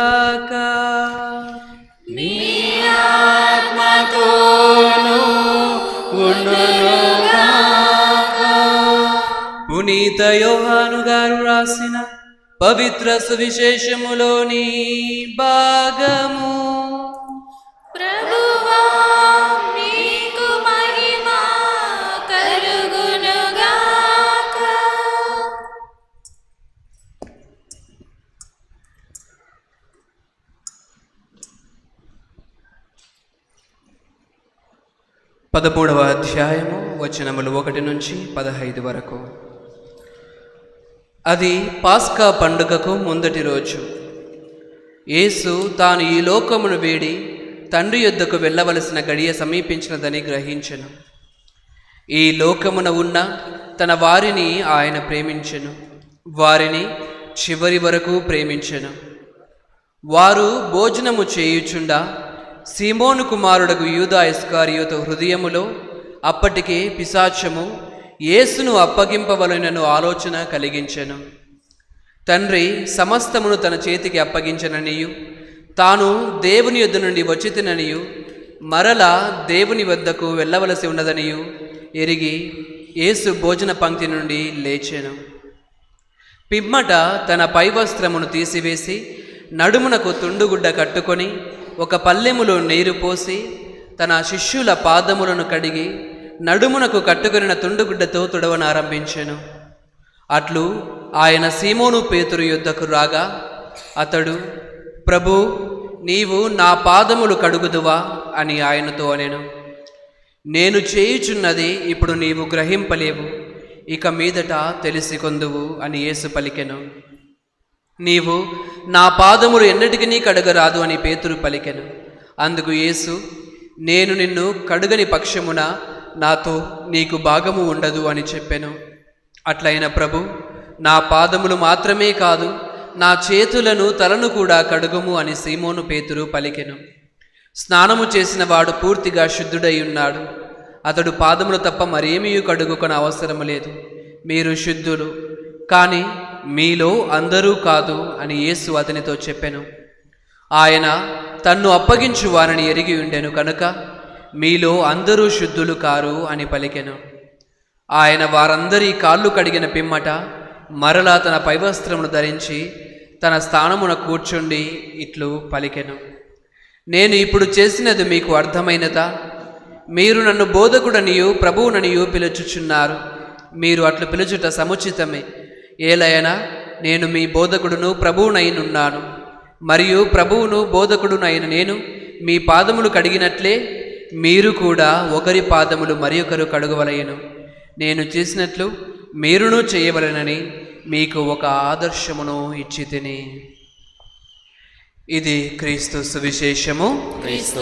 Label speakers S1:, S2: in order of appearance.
S1: ఉండునుగాక మీ ఆత్మతోను ఉండునుగాక. పునీత యోహాను గారు రాసిన పవిత్ర సువిశేషములోని భాగము. పదమూడవ అధ్యాయము వచనములు ఒకటి నుంచి పదహైదు వరకు. అది పాస్కా పండుగకు ముందటి రోజు. యేసు తాను ఈ లోకమును వేడి తండ్రి యుద్ధకు వెళ్ళవలసిన గడియ సమీపించినదని గ్రహించెను. ఈ లోకమున ఉన్న తన వారిని ఆయన ప్రేమించెను. వారిని చివరి వరకు ప్రేమించెను. వారు భోజనము చేయుచుండా సీమోను కుమారుడకు యూదా ఇస్కారియోతు హృదయములో అప్పటికే పిశాచము యేసును అప్పగింపవలనను ఆలోచన కలిగించెను. తండ్రి సమస్తమును తన చేతికి అప్పగించననియు తాను దేవుని యొద్ద నుండి వచ్చితిననియు మరలా దేవుని వద్దకు వెళ్ళవలసి ఉన్నదనియు ఎరిగి యేసు భోజన పంక్తి నుండి లేచెను. పిమ్మట తన పైవస్త్రమును తీసివేసి నడుమునకు తుండుగుడ్డ కట్టుకొని ఒక పల్లెములో నీరు పోసి తన శిష్యుల పాదములను కడిగి నడుమునకు కట్టుకొనిన తుండుగుడ్డతో తుడవనారంభించెను అట్లు ఆయన సీమోను పేతురు యుద్ధకు రాగా అతడు ప్రభు నీవు నా పాదములు కడుగుదువా? అని ఆయనతో అనెను. నేను చేయుచున్నది ఇప్పుడు నీవు గ్రహింపలేవు ఇక మీదట తెలిసి కొందువు అని యేసు పలికెను. నీవు నా పాదములు ఎన్నటికీ కడగరాదు అని పేతురు పలికెను. అందుకు యేసు నేను నిన్ను కడుగని పక్షమున నాతో నీకు భాగము ఉండదు అని చెప్పెను. అట్లయిన ప్రభు నా పాదములు మాత్రమే కాదు నా చేతులను తలను కూడా కడుగుము అని సీమోను పేతురు పలికెను. స్నానము చేసిన వాడు పూర్తిగా శుద్ధుడై ఉన్నాడు. అతడు పాదములు తప్ప మరేమీ కడుగుకొన అవసరము లేదు. మీరు శుద్ధులు. కానీ మీలో అందరూ కాదు అని యేసు అతనితో చెప్పాను. ఆయన తన్ను అప్పగించు వారిని ఎరిగి ఉండెను కనుక మీలో అందరూ శుద్ధులు కారు అని పలికెను. ఆయన వారందరి కాళ్ళు కడిగిన పిమ్మట మరలా తన పైవస్త్రమును ధరించి తన స్థానమున కూర్చుండి ఇట్లు పలికెను. నేను ఇప్పుడు చేసినది మీకు అర్థమైనదా? మీరు నన్ను బోధకుడనియు ప్రభువుననియు పిలుచుచున్నారు. మీరు అట్లు పిలుచుట సముచితమే. ఏలయనా నేను మీ బోధకుడును ప్రభువునైనున్నాను. మరియు ప్రభువును బోధకుడునైన నేను మీ పాదములు కడిగినట్లే మీరు కూడా ఒకరి పాదములు మరి ఒకరు కడుగవలయను నేను చేసినట్లు మీరును చేయవలెనని మీకు ఒక ఆదర్శమును ఇచ్చి తిని ఇది క్రీస్తు సువిశేషము.
S2: క్రీస్తు